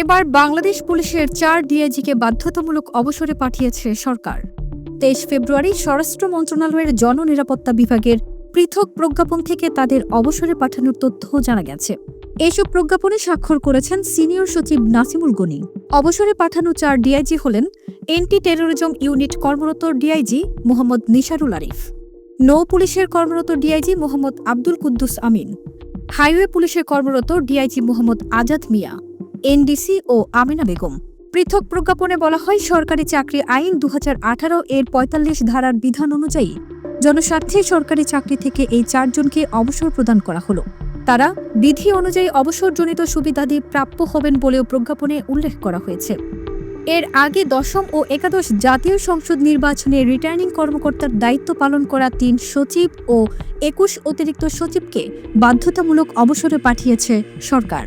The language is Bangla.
এবার বাংলাদেশ পুলিশের চার ডিআইজিকে বাধ্যতামূলক অবসরে পাঠিয়েছে সরকার। তেইশ ফেব্রুয়ারি স্বরাষ্ট্র মন্ত্রণালয়ের জননিরাপত্তা বিভাগের পৃথক প্রজ্ঞাপন থেকে তাদের অবসরে পাঠানোর তথ্য জানা গেছে। এসব প্রজ্ঞাপনে স্বাক্ষর করেছেন সিনিয়র সচিব নাসিমুল গনি। অবসরে পাঠানো চার ডিআইজি হলেন এন্টি টেরোরিজম ইউনিট কর্মরত ডিআইজি মোহাম্মদ নিশারুল আরিফ, নৌ পুলিশের কর্মরত ডিআইজি মোহাম্মদ আব্দুল কুদ্দুস আমিন, হাইওয়ে পুলিশের কর্মরত ডিআইজি মোহাম্মদ আজাদ মিয়া এনডিসি ও আমিনা বেগম। পৃথক প্রজ্ঞাপনে বলা হয়, সরকারি চাকরি আইন দু হাজার আঠারো এর পঁয়তাল্লিশ ধারার বিধান অনুযায়ী জনস্বার্থে সরকারি চাকরি থেকে এই চারজনকে অবসর প্রদান করা হলো। তারা বিধি অনুযায়ী অবসরজনিত সুবিধাদি প্রাপ্য হবেন বলেও প্রজ্ঞাপনে উল্লেখ করা হয়েছে। এর আগে দশম ও একাদশ জাতীয় সংসদ নির্বাচনে রিটার্নিং কর্মকর্তার দায়িত্ব পালন করা তিন সচিব ও একুশ অতিরিক্ত সচিবকে বাধ্যতামূলক অবসরে পাঠিয়েছে সরকার।